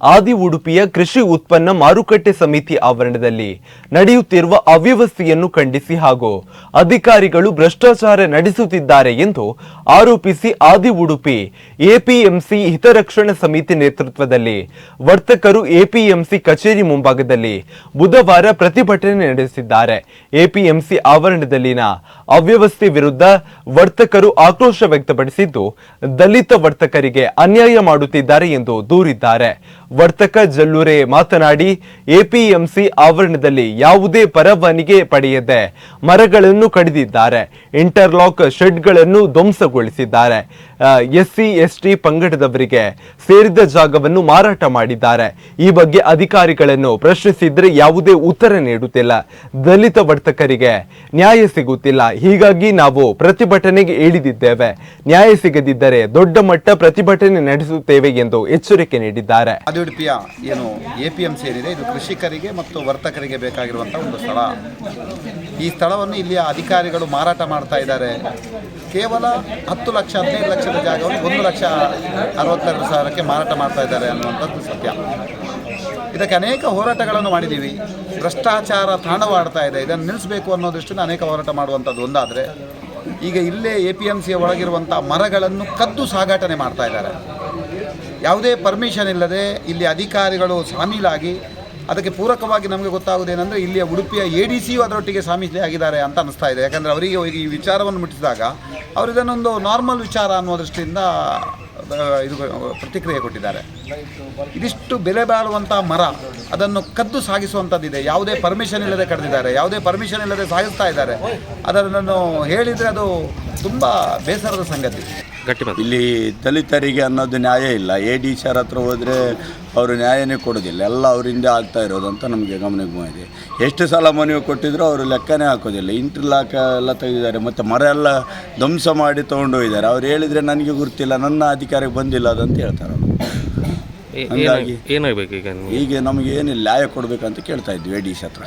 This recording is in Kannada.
ಆದಿ ಉಡುಪಿಯ ಕೃಷಿ ಉತ್ಪನ್ನ ಮಾರುಕಟ್ಟೆ ಸಮಿತಿ ಆವರಣದಲ್ಲಿ ನಡೆಯುತ್ತಿರುವ ಅವ್ಯವಸ್ಥೆಯನ್ನು ಖಂಡಿಸಿ ಹಾಗೂ ಅಧಿಕಾರಿಗಳು ಭ್ರಷ್ಟಾಚಾರ ನಡೆಸುತ್ತಿದ್ದಾರೆ ಎಂದು ಆರೋಪಿಸಿ ಆದಿ ಉಡುಪಿ ಎಪಿಎಂಸಿ ಹಿತರಕ್ಷಣಾ ಸಮಿತಿ ನೇತೃತ್ವದಲ್ಲಿ ವರ್ತಕರು ಎಪಿಎಂಸಿ ಕಚೇರಿ ಮುಂಭಾಗದಲ್ಲಿ ಬುಧವಾರ ಪ್ರತಿಭಟನೆ ನಡೆಸಿದ್ದಾರೆ. ಎಪಿಎಂಸಿ ಆವರಣದಲ್ಲಿನ ಅವ್ಯವಸ್ಥೆ ವಿರುದ್ಧ ವರ್ತಕರು ಆಕ್ರೋಶ ವ್ಯಕ್ತಪಡಿಸಿದ್ದು, ದಲಿತ ವರ್ತಕರಿಗೆ ಅನ್ಯಾಯ ಮಾಡುತ್ತಿದ್ದಾರೆ ಎಂದು ದೂರಿದ್ದಾರೆ. ವರ್ತಕ ಜಲ್ಲೂರೆ ಮಾತನಾಡಿ, ಎಪಿಎಂಸಿ ಆವರಣದಲ್ಲಿ ಯಾವುದೇ ಪರವಾನಿಗೆ ಪಡೆಯದೆ ಮರಗಳನ್ನು ಕಡಿದಿದ್ದಾರೆ. ಇಂಟರ್ಲಾಕ್ ಶೆಡ್ಗಳನ್ನು ಧ್ವಂಸಗೊಳಿಸಿದ್ದಾರೆ. ಎಸ್ಸಿ, ಎಸ್ಟಿ ಪಂಗಡದವರಿಗೆ ಸೇರಿದ ಜಾಗವನ್ನು ಮಾರಾಟ ಮಾಡಿದ್ದಾರೆ. ಈ ಬಗ್ಗೆ ಅಧಿಕಾರಿಗಳನ್ನು ಪ್ರಶ್ನಿಸಿದ್ರೆ ಯಾವುದೇ ಉತ್ತರ ನೀಡುತ್ತಿಲ್ಲ. ದಲಿತ ವರ್ತಕರಿಗೆ ನ್ಯಾಯ ಸಿಗುತ್ತಿಲ್ಲ. ಹೀಗಾಗಿ ನಾವು ಪ್ರತಿಭಟನೆಗೆ ಇಳಿದಿದ್ದೇವೆ. ನ್ಯಾಯ ಸಿಗದಿದ್ದರೆ ದೊಡ್ಡ ಮಟ್ಟ ಪ್ರತಿಭಟನೆ ನಡೆಸುತ್ತೇವೆ ಎಂದು ಎಚ್ಚರಿಕೆ ನೀಡಿದ್ದಾರೆ. ಆದಿಉಡುಪಿಯ ಏನು ಎ ಪಿ ಎಂ ಸಿ ಏನಿದೆ, ಇದು ಕೃಷಿಕರಿಗೆ ಮತ್ತು ವರ್ತಕರಿಗೆ ಬೇಕಾಗಿರುವಂಥ ಒಂದು ಸ್ಥಳ. ಈ ಸ್ಥಳವನ್ನು ಇಲ್ಲಿಯ ಅಧಿಕಾರಿಗಳು ಮಾರಾಟ ಮಾಡ್ತಾ ಇದ್ದಾರೆ. ಕೇವಲ ಹತ್ತು ಲಕ್ಷ, ಹದಿನೈದು ಲಕ್ಷದ ಜಾಗವನ್ನು ಒಂದು ಲಕ್ಷ ಅರವತ್ತೆರಡು ಸಾವಿರಕ್ಕೆ ಮಾರಾಟ ಮಾಡ್ತಾ ಇದ್ದಾರೆ ಅನ್ನುವಂಥದ್ದು ಸತ್ಯ. ಇದಕ್ಕೆ ಅನೇಕ ಹೋರಾಟಗಳನ್ನು ಮಾಡಿದ್ದೀವಿ. ಭ್ರಷ್ಟಾಚಾರ ತಾಂಡವಾಡ್ತಾ ಇದೆ. ಇದನ್ನು ನಿಲ್ಲಿಸಬೇಕು ಅನ್ನೋ ದೃಷ್ಟಿಯಿಂದ ಅನೇಕ ಹೋರಾಟ ಮಾಡುವಂಥದ್ದು ಒಂದಾದರೆ ಈಗ ಇಲ್ಲೇ ಎ ಪಿ ಎಂ ಸಿಯ ಒಳಗಿರುವಂಥ ಮರಗಳನ್ನು ಕದ್ದು ಸಾಗಾಟನೆ ಮಾಡ್ತಾ ಇದ್ದಾರೆ. ಯಾವುದೇ ಪರ್ಮಿಷನ್ ಇಲ್ಲದೆ ಇಲ್ಲಿ ಅಧಿಕಾರಿಗಳು ಸಾಮೀಲಾಗಿ ಅದಕ್ಕೆ ಪೂರಕವಾಗಿ ನಮಗೆ ಗೊತ್ತಾಗೋದೇನೆಂದರೆ ಇಲ್ಲಿಯ ಉಡುಪಿಯ ಎ ಡಿ ಸಿಯು ಅದರೊಟ್ಟಿಗೆ ಸಾಮೀಲಿ ಆಗಿದ್ದಾರೆ ಅಂತ ಅನಿಸ್ತಾ ಇದೆ. ಯಾಕಂದರೆ ಅವರಿಗೆ ಈ ವಿಚಾರವನ್ನು ಮುಟ್ಟಿಸಿದಾಗ ಅವರು ಇದನ್ನೊಂದು ನಾರ್ಮಲ್ ವಿಚಾರ ಅನ್ನೋ ದೃಷ್ಟಿಯಿಂದ ಇದು ಪ್ರತಿಕ್ರಿಯೆ ಕೊಟ್ಟಿದ್ದಾರೆ. ಇದಿಷ್ಟು ಬೆಲೆ ಬಾಳುವಂಥ ಮರ, ಅದನ್ನು ಕದ್ದು ಸಾಗಿಸುವಂಥದ್ದಿದೆ ಯಾವುದೇ ಪರ್ಮಿಷನ್ ಇಲ್ಲದೆ ಕಡ್ದಿದ್ದಾರೆ, ಯಾವುದೇ ಪರ್ಮಿಷನ್ ಇಲ್ಲದೆ ಸಾಗಿಸ್ತಾ ಇದ್ದಾರೆ. ಅದನ್ನು ಹೇಳಿದರೆ ಅದು ತುಂಬ ಬೇಸರದ ಸಂಗತಿ. ಇಲ್ಲಿ ದಲಿತರಿಗೆ ಅನ್ನೋದು ನ್ಯಾಯ ಇಲ್ಲ. ಎ ಡಿ ಸರ್ ಹತ್ರ ಹೋದರೆ ಅವರು ನ್ಯಾಯನೇ ಕೊಡೋದಿಲ್ಲ. ಎಲ್ಲ ಅವರಿಂದ ಆಗ್ತಾ ಇರೋದು ಅಂತ ನಮಗೆ ಗಮನಕ್ಕೆ ಬಂದಿದೆ ಎಷ್ಟು ಸಲ ಮನವಿ ಕೊಟ್ಟಿದ್ರು ಅವರು ಲೆಕ್ಕನೇ ಹಾಕೋದಿಲ್ಲ. ಇಂಟರ್ಲಾಕ್ ಎಲ್ಲ ತೆಗೆದಿದ್ದಾರೆ. ಮತ್ತು ಮರ ಎಲ್ಲ ಧ್ವಂಸ ಮಾಡಿ ತೊಗೊಂಡೋಗಿದ್ದಾರೆ ಅವ್ರು ಹೇಳಿದರೆ ನನಗೆ ಗೊತ್ತಿಲ್ಲ ನನ್ನ ಅಧಿಕಾರಕ್ಕೆ ಬಂದಿಲ್ಲ ಅದಂತ ಹೇಳ್ತಾರೆ ಹಂಗಾಗಿ ಏನಾಗ್- ಈಗ ನಿಮ್ಗೆ? ಈಗ ನಮಗೆ ಏನಿಲ್ಲ. ನ್ಯಾಯ ಕೊಡಬೇಕಂತ ಕೇಳ್ತಾ ಇದ್ವಿ ಎ ಡಿ ಸಿ ಹತ್ರ.